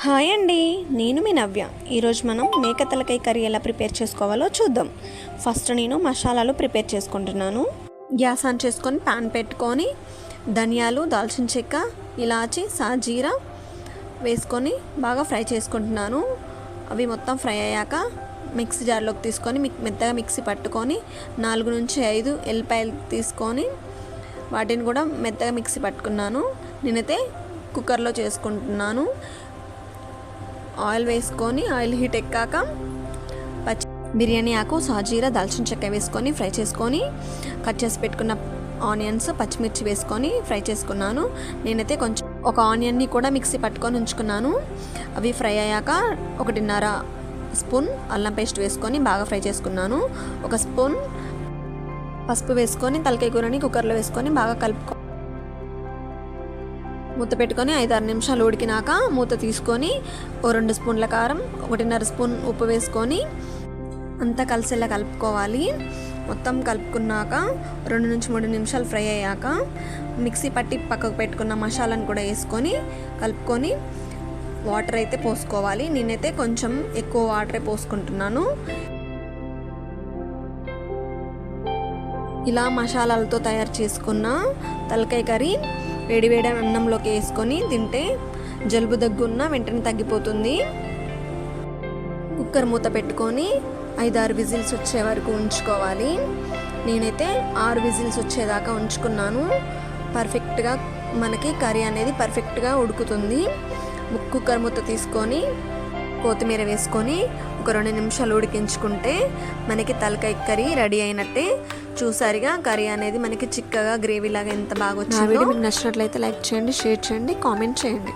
Hi అండి నేను మీ నవ్య. ఈరోజు మనం మేక తలకాయ కర్రీ ఎలా ప్రిపేర్ చేసుకోవాలో చూద్దాం. ఫస్ట్ నేను మసాలాలు ప్రిపేర్ చేసుకుంటున్నాను. గ్యాస్ ఆన్ చేసుకొని పాన్ పెట్టుకొని ధనియాలు దాల్చిన చెక్క ఇలాచి సాజీరా వేసుకొని బాగా ఫ్రై చేసుకుంటున్నాను. అవి మొత్తం ఫ్రై అయ్యాక మిక్సీ జార్లోకి తీసుకొని మిక్ మెత్తగా మిక్సీ పట్టుకొని నాలుగు నుంచి ఐదు ఎల్లిపాయలు తీసుకొని వాటిని కూడా మెత్తగా మిక్సీ పట్టుకున్నాను. నేనైతే కుక్కర్లో చేసుకుంటున్నాను. ఆయిల్ వేసుకొని ఆయిల్ హీట్ ఎక్కాక పచ్చి బిర్యానీ ఆకు సాజీరా దాల్చిన చెక్క వేసుకొని ఫ్రై చేసుకొని కట్ చేసి పెట్టుకున్న ఆనియన్స్ పచ్చిమిర్చి వేసుకొని ఫ్రై చేసుకున్నాను. నేనైతే కొంచెం ఒక ఆనియన్ని కూడా మిక్సీ పట్టుకొని ఉంచుకున్నాను. అవి ఫ్రై అయ్యాక ఒకటిన్నర స్పూన్ అల్లం పేస్ట్ వేసుకొని బాగా ఫ్రై చేసుకున్నాను. ఒక స్పూన్ పసుపు వేసుకొని తలకాయ కూరని కుక్కర్లో వేసుకొని బాగా కలుపుకో మూత పెట్టుకొని ఐదారు నిమిషాలు ఉడికినాక మూత తీసుకొని ఓ రెండు స్పూన్ల కారం ఒకటిన్నర స్పూన్ ఉప్పు వేసుకొని అంతా కలిసేలా కలుపుకోవాలి. మొత్తం కలుపుకున్నాక రెండు నుంచి మూడు నిమిషాలు ఫ్రై అయ్యాక మిక్సీ పట్టి పక్కకు పెట్టుకున్న మసాలాను కూడా వేసుకొని కలుపుకొని వాటర్ అయితే పోసుకోవాలి. నేనైతే కొంచెం ఎక్కువ వాటరే పోసుకుంటున్నాను. ఇలా మసాలాలతో తయారు చేసుకున్న తలకాయ కర్రీ వేడివేడి అన్నంలోకి వేసుకొని తింటే జలుబు దగ్గున్న వెంటనే తగ్గిపోతుంది. కుక్కర్ మూత పెట్టుకొని ఐదారు విజిల్స్ వచ్చే వరకు ఉంచుకోవాలి. నేనైతే ఆరు విజిల్స్ వచ్చేదాకా ఉంచుకున్నాను. పర్ఫెక్ట్గా మనకి కర్రీ అనేది పర్ఫెక్ట్గా ఉడుకుతుంది. కుక్కర్ మూత తీసుకొని కొత్తిమీర వేసుకొని ఒక రెండు నిమిషాలు ఉడికించుకుంటే మనకి తలకాయ కర్రీ రెడీ అయినట్టే. చూసారిగా కర్రీ అనేది మనకి చిక్కగా గ్రేవీ లాగా ఎంత బాగా వచ్చిందో. మీకు నచ్చినట్లయితే లైక్ చేయండి షేర్ చేయండి కామెంట్ చేయండి.